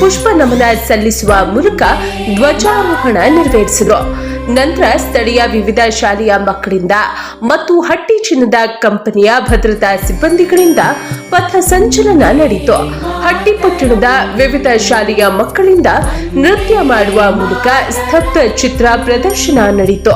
ಪುಷ್ಪ ನಮನ ಸಲ್ಲಿಸುವ ಮೂಲಕ ಧ್ವಜಾರೋಹಣ ನೆರವೇರಿಸಿದರು. ನಂತರ ಸ್ಥಳೀಯ ವಿವಿಧ ಶಾಲೆಯ ಮಕ್ಕಳಿಂದ ಮತ್ತು ಹಟ್ಟಿ ಚಿನ್ನದ ಕಂಪನಿಯ ಭದ್ರತಾ ಸಿಬ್ಬಂದಿಗಳಿಂದ ಪಥ ಸಂಚಲನ ನಡೆಯಿತು. ಹಟ್ಟಿ ಪಟ್ಟಣದ ವಿವಿಧ ಶಾಲೆಯ ಮಕ್ಕಳಿಂದ ನೃತ್ಯ ಮಾಡುವ ಮೂಲಕ ಸ್ತಬ್ಧ ಚಿತ್ರ ಪ್ರದರ್ಶನ ನಡೆಯಿತು.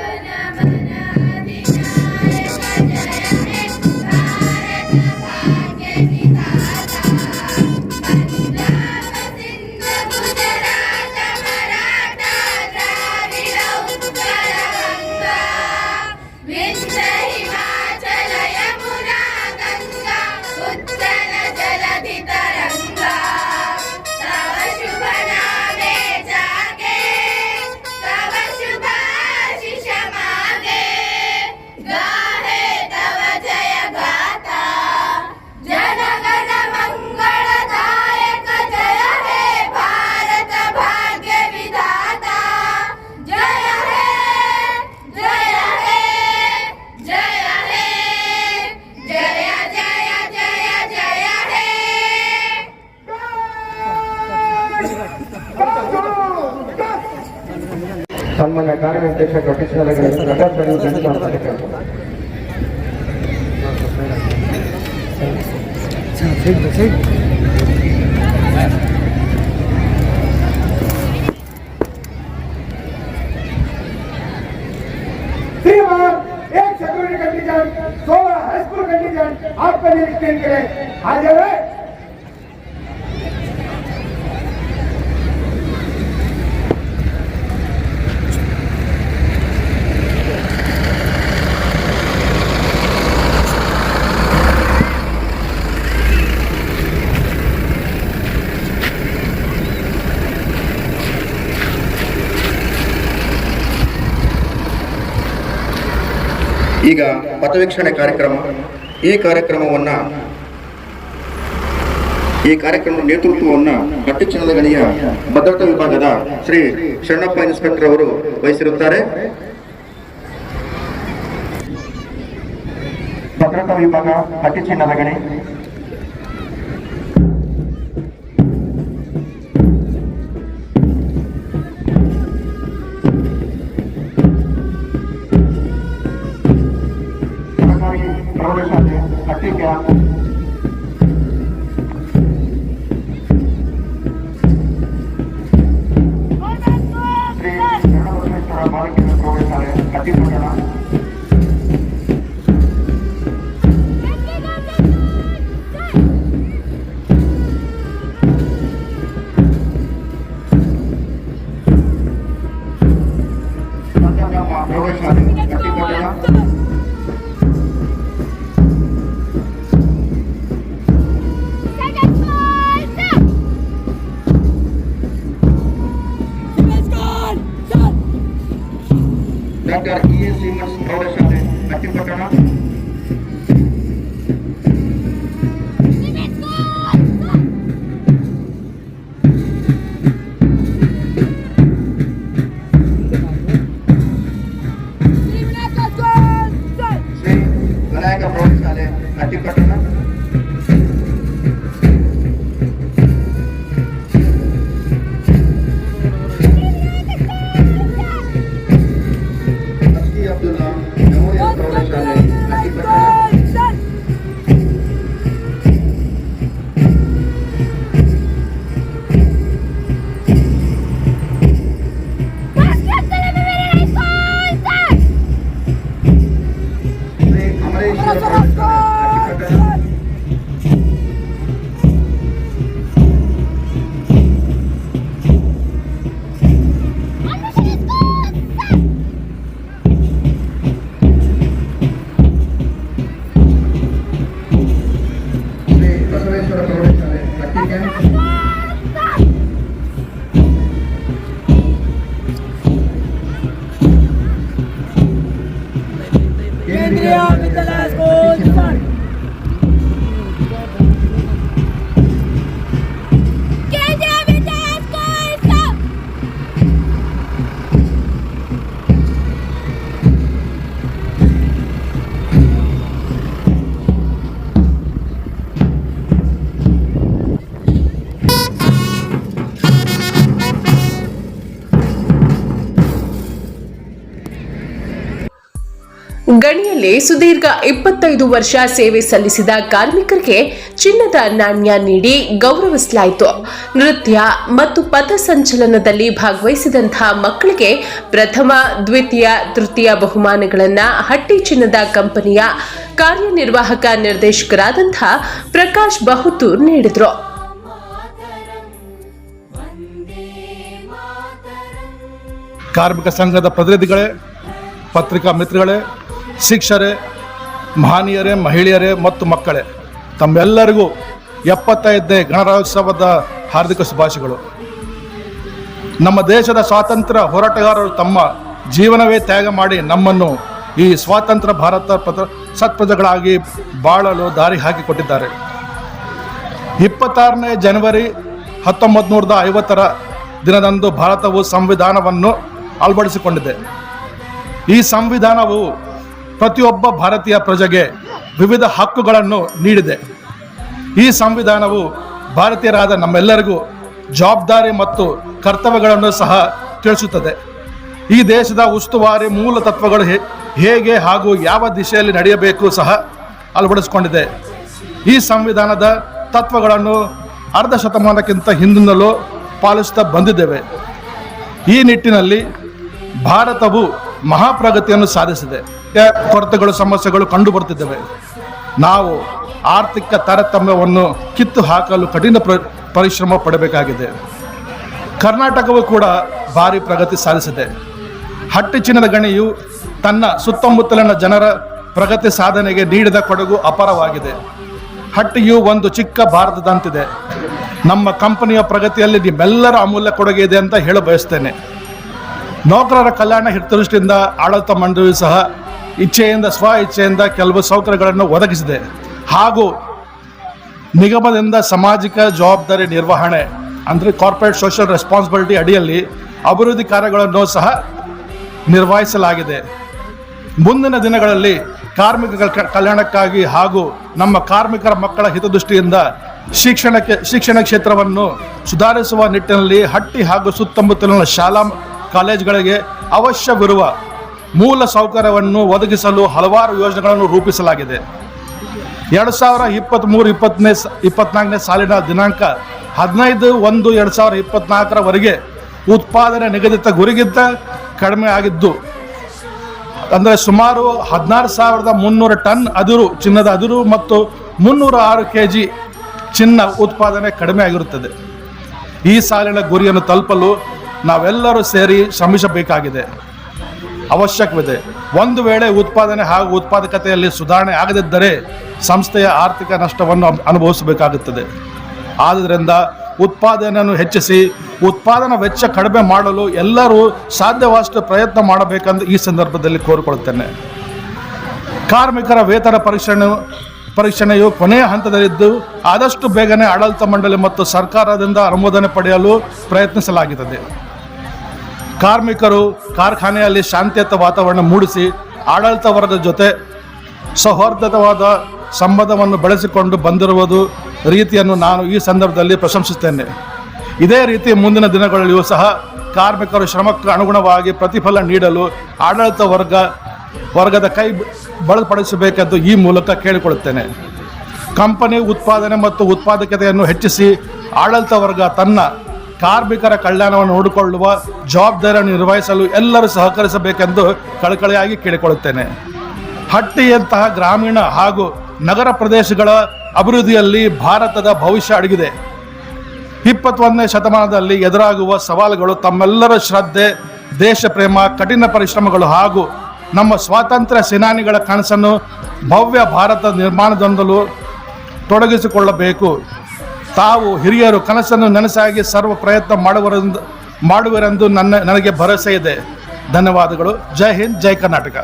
Lord. ಸನ್ಮಾನ್ಯ ಕಾರ್ಯಾಧ್ಯಕ್ಷ ಪ್ರತಿಷ್ಠಾನಗಳ ಪ್ರಕಾಶನ ಧನ್ಯವಾದ ಕಾರ್ಯಕ್ರಮ श्रीमान एक सिक्योरिटी कंटीजेंट सोलह हाई स्कूल कंटीजेंट आपका निरीक्षण करें हाजिर है ಈಗ ಪಥವೀಕ್ಷಣೆ ಕಾರ್ಯಕ್ರಮ. ಈ ಕಾರ್ಯಕ್ರಮವನ್ನ ಈ ಕಾರ್ಯಕ್ರಮದ ನೇತೃತ್ವವನ್ನ ಚಿನ್ನದ ಗಣಿಯ ಭದ್ರತಾ ವಿಭಾಗದ ಶ್ರೀ ಶರಣಪ್ಪ ಇನ್ಸ್ಪೆಕ್ಟರ್ ಅವರು ವಹಿಸಿರುತ್ತಾರೆ. ಭದ್ರತಾ ವಿಭಾಗ ಅತಿ ಚಿನ್ನದ ಗಣಿ ಪ್ರೌಢಶಾಲೆ ಹಟ್ಟಿ tiempo acá. ಸುದೀರ್ಘ ಇಪ್ಪತ್ತೈದು ವರ್ಷ ಸೇವೆ ಸಲ್ಲಿಸಿದ ಕಾರ್ಮಿಕರಿಗೆ ಚಿನ್ನದ ನಾಣ್ಯ ನೀಡಿ ಗೌರವಿಸಲಾಯಿತು. ನೃತ್ಯ ಮತ್ತು ಪಥಸಂಚಲನದಲ್ಲಿ ಭಾಗವಹಿಸಿದಂತಹ ಮಕ್ಕಳಿಗೆ ಪ್ರಥಮ, ದ್ವಿತೀಯ, ತೃತೀಯ ಬಹುಮಾನಗಳನ್ನು ಹಟ್ಟಿ ಚಿನ್ನದ ಕಂಪನಿಯ ಕಾರ್ಯನಿರ್ವಾಹಕ ನಿರ್ದೇಶಕರಾದಂತಹ ಪ್ರಕಾಶ್ ಬಹುತೂರ್ ನೀಡಿದರು. ಕಾರ್ಮಿಕ ಸಂಘದ ಪ್ರತಿನಿಧಿಗಳೇ, ಪತ್ರಿಕಾ ಮಿತ್ರಗಳೇ ಶಿಕ್ಷರೇ, ಮಹನೀಯರೇ, ಮಹಿಳೆಯರೇ ಮತ್ತು ಮಕ್ಕಳೇ, ತಮ್ಮೆಲ್ಲರಿಗೂ ಎಪ್ಪತ್ತೈದನೇ ಗಣರಾಜ್ಯೋತ್ಸವದ ಹಾರ್ದಿಕ ಶುಭಾಶಯಗಳು. ನಮ್ಮ ದೇಶದ ಸ್ವಾತಂತ್ರ್ಯ ಹೋರಾಟಗಾರರು ತಮ್ಮ ಜೀವನವೇ ತ್ಯಾಗ ಮಾಡಿ ನಮ್ಮನ್ನು ಈ ಸ್ವಾತಂತ್ರ್ಯ ಭಾರತ ಪ್ರತ, ಸತ್ಪ್ರಜೆಗಳಾಗಿ ಬಾಳಲು ದಾರಿ ಹಾಕಿಕೊಟ್ಟಿದ್ದಾರೆ. ಇಪ್ಪತ್ತಾರನೇ ಜನವರಿ ಹತ್ತೊಂಬತ್ತು ನೂರದ ಐವತ್ತರ ದಿನದಂದು ಭಾರತವು ಸಂವಿಧಾನವನ್ನು ಅಳವಡಿಸಿಕೊಂಡಿದೆ. ಈ ಸಂವಿಧಾನವು ಪ್ರತಿಯೊಬ್ಬ ಭಾರತೀಯ ಪ್ರಜೆಗೆ ವಿವಿಧ ಹಕ್ಕುಗಳನ್ನು ನೀಡಿದೆ. ಈ ಸಂವಿಧಾನವು ಭಾರತೀಯರಾದ ನಮ್ಮೆಲ್ಲರಿಗೂ ಜವಾಬ್ದಾರಿ ಮತ್ತು ಕರ್ತವ್ಯಗಳನ್ನು ಸಹ ತಿಳಿಸುತ್ತದೆ. ಈ ದೇಶದ ಉಸ್ತುವಾರಿ ಮೂಲ ತತ್ವಗಳು ಹೇಗೆ ಹಾಗೂ ಯಾವ ದಿಶೆಯಲ್ಲಿ ನಡೆಯಬೇಕು ಸಹ ಅಳವಡಿಸಿಕೊಂಡಿದೆ. ಈ ಸಂವಿಧಾನದ ತತ್ವಗಳನ್ನು ಅರ್ಧ ಶತಮಾನಕ್ಕಿಂತ ಹಿಂದಿನಲ್ಲೂ ಪಾಲಿಸುತ್ತಾ ಬಂದಿದ್ದೇವೆ. ಈ ನಿಟ್ಟಿನಲ್ಲಿ ಭಾರತವು ಮಹಾಪ್ರಗತಿಯನ್ನು ಸಾಧಿಸಿದೆ. ಕೊರತೆಗಳು, ಸಮಸ್ಯೆಗಳು ಕಂಡು ಬರ್ತಿದ್ದಾವೆ. ನಾವು ಆರ್ಥಿಕ ತಾರತಮ್ಯವನ್ನು ಕಿತ್ತು ಹಾಕಲು ಕಠಿಣ ಪ್ರ- ಪರಿಶ್ರಮ ಪಡಬೇಕಾಗಿದೆ. ಕರ್ನಾಟಕವು ಕೂಡ ಭಾರಿ ಪ್ರಗತಿ ಸಾಧಿಸಿದೆ. ಹಟ್ಟಿ ಚಿನ್ನದ ಗಣಿಯು ತನ್ನ ಸುತ್ತಮುತ್ತಲಿನ ಜನರ ಪ್ರಗತಿ ಸಾಧನೆಗೆ ನೀಡಿದ ಕೊಡುಗು ಅಪಾರವಾಗಿದೆ. ಹಟ್ಟಿಯು ಒಂದು ಚಿಕ್ಕ ಭಾರತದಂತಿದೆ. ನಮ್ಮ ಕಂಪನಿಯ ಪ್ರಗತಿಯಲ್ಲಿ ನಿಮ್ಮೆಲ್ಲರ ಅಮೂಲ್ಯ ಕೊಡುಗೆ ಇದೆ ಅಂತ ಹೇಳ ಬಯಸ್ತೇನೆ ನೌಕರರ ಕಲ್ಯಾಣ ಹಿತದೃಷ್ಟಿಯಿಂದ ಆಡಳಿತ ಮಂಡಳಿಯು ಸಹ ಇಚ್ಛೆಯಿಂದ, ಸ್ವ ಇಚ್ಛೆಯಿಂದ ಕೆಲವು ಸೌಕರ್ಯಗಳನ್ನು ಒದಗಿಸಿದೆ. ಹಾಗೂ ನಿಗಮದಿಂದ ಸಾಮಾಜಿಕ ಜವಾಬ್ದಾರಿ ನಿರ್ವಹಣೆ, ಅಂದರೆ ಕಾರ್ಪೊರೇಟ್ ಸೋಷಿಯಲ್ ರೆಸ್ಪಾನ್ಸಿಬಿಲಿಟಿ ಅಡಿಯಲ್ಲಿ ಅಭಿವೃದ್ಧಿ ಕಾರ್ಯಗಳನ್ನು ಸಹ ನಿರ್ವಹಿಸಲಾಗಿದೆ. ಮುಂದಿನ ದಿನಗಳಲ್ಲಿ ಕಾರ್ಮಿಕರ ಕಲ್ಯಾಣಕ್ಕಾಗಿ ಹಾಗೂ ನಮ್ಮ ಕಾರ್ಮಿಕರ ಮಕ್ಕಳ ಹಿತದೃಷ್ಟಿಯಿಂದ ಶಿಕ್ಷಣಕ್ಕೆ, ಶಿಕ್ಷಣ ಕ್ಷೇತ್ರವನ್ನು ಸುಧಾರಿಸುವ ನಿಟ್ಟಿನಲ್ಲಿ ಹಟ್ಟಿ ಹಾಗೂ ಸುತ್ತಮುತ್ತಲಿನ ಶಾಲಾ, ಕಾಲೇಜುಗಳಿಗೆ ಅವಶ್ಯವಿರುವ ಮೂಲ ಸೌಕರ್ಯವನ್ನು ಒದಗಿಸಲು ಹಲವಾರು ಯೋಜನೆಗಳನ್ನು ರೂಪಿಸಲಾಗಿದೆ. ಎರಡು ಸಾವಿರ ಇಪ್ಪತ್ತ್ಮೂರು ಇಪ್ಪತ್ತನೇ ಇಪ್ಪತ್ನಾಲ್ಕನೇ ಸಾಲಿನ ದಿನಾಂಕ ಹದಿನೈದು ಒಂದು ಎರಡು ಸಾವಿರ ಇಪ್ಪತ್ನಾಲ್ಕರವರೆಗೆ ಉತ್ಪಾದನೆ ನಿಗದಿತ ಗುರಿಗಿಂತ ಕಡಿಮೆ ಆಗಿದ್ದು, ಅಂದರೆ ಸುಮಾರು ಹದಿನಾರು ಸಾವಿರದ ಮುನ್ನೂರು ಟನ್ ಅದಿರು, ಚಿನ್ನದ ಅದಿರು ಮತ್ತು ಮುನ್ನೂರ ಆರು ಕೆ ಜಿ ಚಿನ್ನ ಉತ್ಪಾದನೆ ಕಡಿಮೆ ಆಗಿರುತ್ತದೆ. ಈ ಸಾಲಿನ ಗುರಿಯನ್ನು ತಲುಪಲು ನಾವೆಲ್ಲರೂ ಸೇರಿ ಶ್ರಮಿಸಬೇಕಾಗಿದೆ. ಅವಶ್ಯಕವಿದೆ. ಒಂದು ವೇಳೆ ಉತ್ಪಾದನೆ ಹಾಗೂ ಉತ್ಪಾದಕತೆಯಲ್ಲಿ ಸುಧಾರಣೆ ಆಗದಿದ್ದರೆ ಸಂಸ್ಥೆಯ ಆರ್ಥಿಕ ನಷ್ಟವನ್ನು ಅನುಭವಿಸಬೇಕಾಗುತ್ತದೆ. ಆದ್ದರಿಂದ ಉತ್ಪಾದನೆಯನ್ನು ಹೆಚ್ಚಿಸಿ, ಉತ್ಪಾದನಾ ವೆಚ್ಚ ಕಡಿಮೆ ಮಾಡಲು ಎಲ್ಲರೂ ಸಾಧ್ಯವಾದಷ್ಟು ಪ್ರಯತ್ನ ಮಾಡಬೇಕೆಂದು ಈ ಸಂದರ್ಭದಲ್ಲಿ ಕೋರಿಕೊಳ್ಳುತ್ತೇನೆ. ಕಾರ್ಮಿಕರ ವೇತನ ಪರೀಕ್ಷಣೆ ಪರೀಕ್ಷಣೆಯು ಕೊನೆಯ ಹಂತದಲ್ಲಿದ್ದು, ಆದಷ್ಟು ಬೇಗನೆ ಆಡಳಿತ ಮಂಡಳಿ ಮತ್ತು ಸರ್ಕಾರದಿಂದ ಅನುಮೋದನೆ ಪಡೆಯಲು ಪ್ರಯತ್ನಿಸಲಾಗುತ್ತದೆ. ಕಾರ್ಮಿಕರು ಕಾರ್ಖಾನೆಯಲ್ಲಿ ಶಾಂತಿಯುತ ವಾತಾವರಣ ಮೂಡಿಸಿ ಆಡಳಿತ ವರ್ಗದ ಜೊತೆ ಸೌಹಾರ್ದವಾದ ಸಂಬಂಧವನ್ನು ಬೆಳೆಸಿಕೊಂಡು ಬಂದಿರುವುದು ರೀತಿಯನ್ನು ನಾನು ಈ ಸಂದರ್ಭದಲ್ಲಿ ಪ್ರಶಂಸಿಸುತ್ತೇನೆ. ಇದೇ ರೀತಿ ಮುಂದಿನ ದಿನಗಳಲ್ಲಿಯೂ ಸಹ ಕಾರ್ಮಿಕರು ಶ್ರಮಕ್ಕೆ ಅನುಗುಣವಾಗಿ ಪ್ರತಿಫಲ ನೀಡಲು ಆಡಳಿತ ವರ್ಗ, ವರ್ಗದ ಕೈ ಬಳಪಡಿಸಬೇಕೆಂದು ಈ ಮೂಲಕ ಕೇಳಿಕೊಳ್ಳುತ್ತೇನೆ. ಕಂಪನಿ ಉತ್ಪಾದನೆ ಮತ್ತು ಉತ್ಪಾದಕತೆಯನ್ನು ಹೆಚ್ಚಿಸಿ ಆಡಳಿತ ವರ್ಗ ತನ್ನ ಕಾರ್ಮಿಕರ ಕಲ್ಯಾಣವನ್ನು ನೋಡಿಕೊಳ್ಳುವ ಜವಾಬ್ದಾರಿಯನ್ನು ನಿರ್ವಹಿಸಲು ಎಲ್ಲರೂ ಸಹಕರಿಸಬೇಕೆಂದು ಕಳಕಳಿಯಾಗಿ ಕೇಳಿಕೊಳ್ಳುತ್ತೇನೆ. ಹಟ್ಟಿಯಂತಹ ಗ್ರಾಮೀಣ ಹಾಗೂ ನಗರ ಪ್ರದೇಶಗಳ ಅಭಿವೃದ್ಧಿಯಲ್ಲಿ ಭಾರತದ ಭವಿಷ್ಯ ಅಡಗಿದೆ. ಇಪ್ಪತ್ತೊಂದನೇ ಶತಮಾನದಲ್ಲಿ ಎದುರಾಗುವ ಸವಾಲುಗಳು ತಮ್ಮೆಲ್ಲರ ಶ್ರದ್ಧೆ ದೇಶ ಪ್ರೇಮ ಕಠಿಣ ಪರಿಶ್ರಮಗಳು ಹಾಗೂ ನಮ್ಮ ಸ್ವಾತಂತ್ರ್ಯ ಸೇನಾನಿಗಳ ಕನಸನ್ನು ಭವ್ಯ ಭಾರತ ನಿರ್ಮಾಣದೊಂದಲು ತೊಡಗಿಸಿಕೊಳ್ಳಬೇಕು. ತಾವು ಹಿರಿಯರು ಕನಸನ್ನು ನನಸಾಗಿ ಸರ್ವ ಪ್ರಯತ್ನ ಮಾಡುವರೆಂದು ಮಾಡುವರೆಂದು ನನ್ನ ನನಗೆ ಭರವಸೆ ಇದೆ. ಧನ್ಯವಾದಗಳು. ಜೈ ಹಿಂದ್, ಜೈ ಕರ್ನಾಟಕ.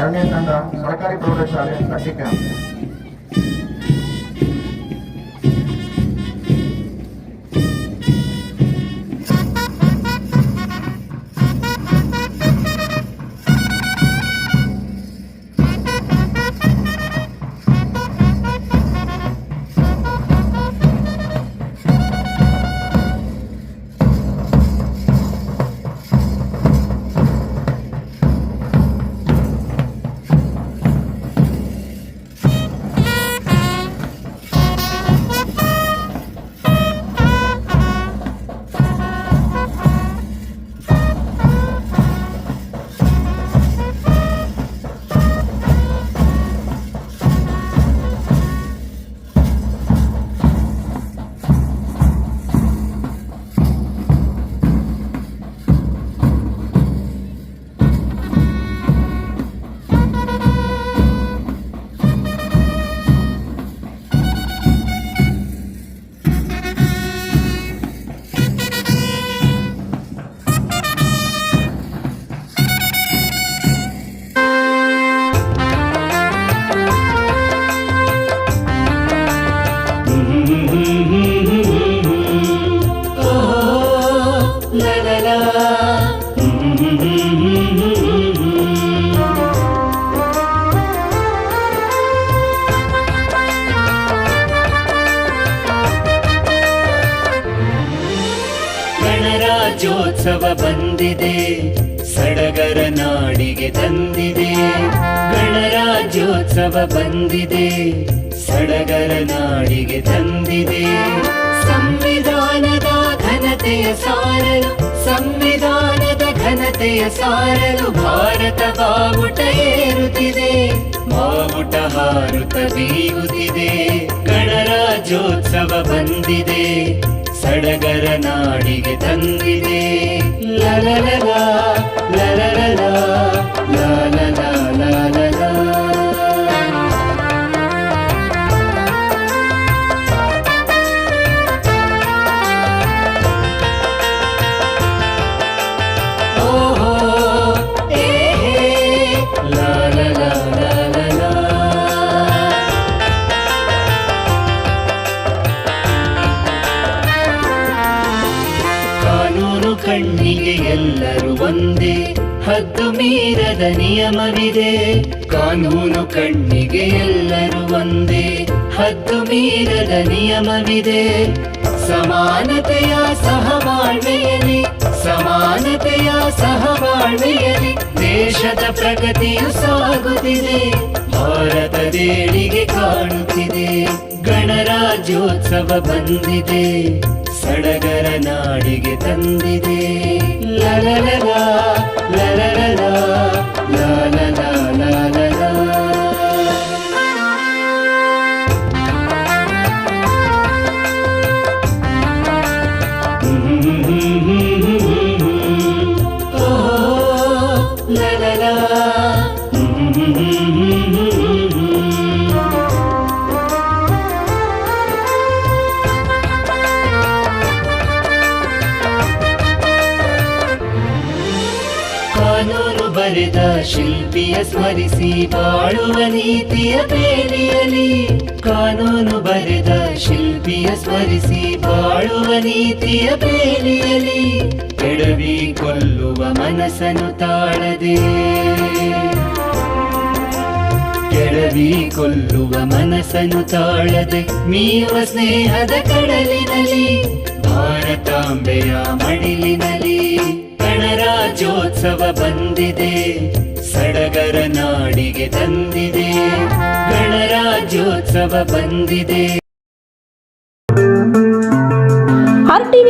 ಎರಡನೇ ತಂಡ ಸರ್ಕಾರಿ ಪ್ರೌಢಶಾಲೆ ಕಟ್ಟಿಕ ಗಣರಾಜ್ಯೋತ್ಸವ ಬಂದಿದೆ, ಸಡಗರ ನಾಡಿಗೆ ತಂದಿದೆ. ಗಣರಾಜ್ಯೋತ್ಸವ ಬಂದಿದೆ, ಸಡಗರ ನಾಡಿಗೆ ತಂದಿದೆ. ಸಂವಿಧಾನದ ಘನತೆಯ ಸಾರಲು, ಸಂವಿಧಾನದ ಘನತೆಯ ಸಾರಲು ಭಾರತ ಬಾವುಟ ಏರುತ್ತಿದೆ. ಬಾವುಟ ಹಾರುತ ಬೀಗುತ್ತಿದೆ ಗಣರಾಜ್ಯೋತ್ಸವ ಬಂದಿದೆ, ಸಡಗರ ನಾಡಿಗೆ ತಂದಿದೆ. ಕಾನೂನು ಕಣ್ಣಿಗೆ ಎಲ್ಲರೂ ಒಂದೇ. ಹದ್ದು ಮೀರದ ನಿಯಮವಿದೆ. ಸಮಾನತೆಯ ಸಹಬಾಳ್ವೆಯಲ್ಲಿ ಸಮಾನತೆಯ ಸಹಬಾಳ್ವೆಯಲ್ಲಿ ದೇಶದ ಪ್ರಗತಿಯು ಸಾಗುತ್ತಿದೆ. ಭಾರತ ದೇಳಿಗೆ ಕಾಣುತ್ತಿದೆ. ಗಣರಾಜ್ಯೋತ್ಸವ ಬಂದಿದೆ. ಸಡಗರ ನಾಡಿಗೆ ತಂದಿದೆ. ಲಲಲಲ ಲಲಲಲ ಲಾಲಲ ಬರೆದ ಶಿಲ್ಪಿಯ ಸ್ಮರಿಸಿ ಬಾಳುವ ನೀತಿಯ ಬೇಲಿಯಲಿ ಕಾನೂನು ಬರೆದ ಶಿಲ್ಪಿಯ ಸ್ಮರಿಸಿ ಬಾಳುವ ನೀತಿಯ ಬೇಲಿಯಲಿ ಕೆಡವಿ ಕೊಲ್ಲುವ ಮನಸ್ಸನ್ನು ತಾಳದೆ. ಕೆಡವಿ ಕೊಲ್ಲುವ ಮನಸ್ಸನ್ನು ತಾಳದೆ ಮೀವ ಸ್ನೇಹದ ಕಡಲಿನಲ್ಲಿ, ಭಾರತಾಂಬೆಯ ಮಡಿಲಿನಲ್ಲಿ ಗಣರಾಜ್ಯೋತ್ಸವ ಬಂದಿದೆ, ಸಡಗರ ನಾಡಿಗೆ ತಂದಿದೆ, ಗಣರಾಜ್ಯೋತ್ಸವ ಬಂದಿದೆ.